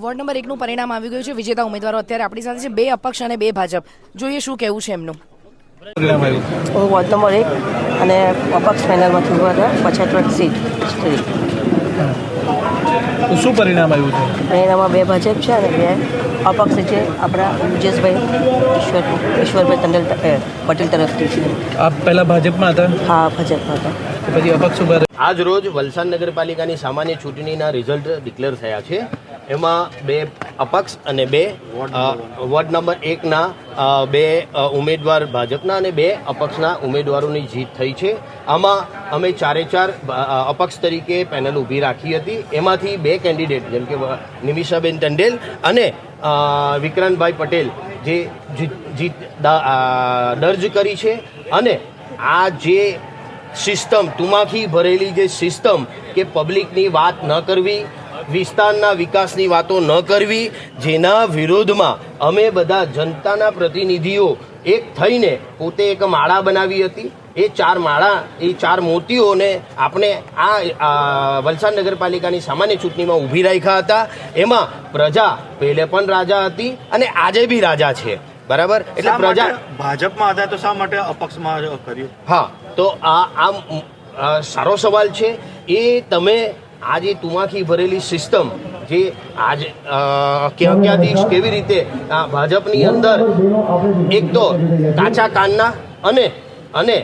Ward number એકનું પરિણામ આવી ગયું છે. વિજેતા ઉમેદવારો અત્યારે આપણી સાથે છે. બે અપક્ષ અને બે ભાજપ. જોઈએ શું કહેવું છે એમનું. હું વોર્ડ નંબર એક અને અપક્ષ પેનલમાંથી ઊભા હતા. પછાતવટ સીટ શું પરિણામ આવ્યું છે પરિણામમાં બે ભાજપ છે અને બે અપક્ષ છે. આપણા વિજેશભાઈ ઈશ્વર ઈશ્વરભાઈ તંડેલ પટેલ તરફથી છે. આપ પહેલા ભાજપમાં હતા? હા ભાજપમાં હતા. પછી અપક્ષ ઊભા આજ રોજ વલસાડ નગરપાલિકાની સામાન્ય ચૂંટણીના રિઝલ્ટ ડિક્લેર થયા છે. એમાં બે અપક્ષ અને બે વોર્ડ નંબર એકના બે ઉમેદવાર ભાજપના અને બે અપક્ષના ઉમેદવારોની જીત થઈ છે. આમાં અમે ચારે ચાર અપક્ષ તરીકે પેનલ ઊભી રાખી હતી. એમાંથી બે કેન્ડિડેટ, જેમ કે નિમિષાબેન ટંડેલ અને વિક્રાંતભાઈ પટેલ, જે જીત દર્જ કરી છે. અને આ જે સિસ્ટમ, તુમાખી ભરેલી જે સિસ્ટમ કે પબ્લિકની વાત ન કરવી વિસ્તારના વિકાસની વાતો ન કરવી જેના વિરોધમાં અમે બધા જનતાના પ્રતિનિધિઓ એક થઈને પોતે એક માળા બનાવી હતી. એ ચાર માળા એ ચાર મોતીઓને આપણે આ વલસાડ નગરપાલિકાની સામાન્ય ચૂંટણીમાં ઊભી રાખ્યા હતા. એમાં પ્રજા પહેલે પણ રાજા હતી અને આજે બી રાજા છે. બરાબર? એટલે પ્રજા ભાજપમાં હતા તો શા માટે અપક્ષમાં કર્યું? હા તો આ આ આ સારો સવાલ છે. એ તમે આ જે તુમાખી ભરેલી સિસ્ટમ જે આજ ક્યાં ક્યાંથી કેવી રીતે ભાજપની અંદર એક તો કાચા કાનના અને અને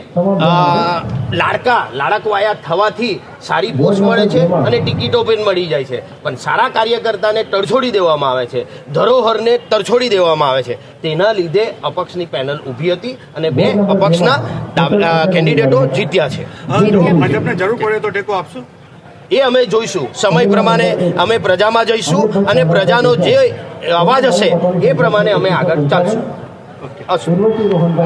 લાડકા, લાડકવાયા થવાથી સારી પોસ્ટ મળે છે અને ટિકિટો પણ મળી જાય છે. પણ સારા કાર્યકર્તાને તરછોડી દેવામાં આવે છે. ધરોહરને તરછોડી દેવામાં આવે છે. તેના લીધે અપક્ષની પેનલ ઊભી હતી અને બે અપક્ષના કેન્ડિડેટો જીત્યા છે. ભાજપને જરૂર પડે તો ટેકો આપશું? એ અમે જોઈશું. સમય પ્રમાણે અમે પ્રજામાં જઈશું અને પ્રજાનો જે અવાજ હશે એ પ્રમાણે અમે આગળ ચાલશું. અસ્તુ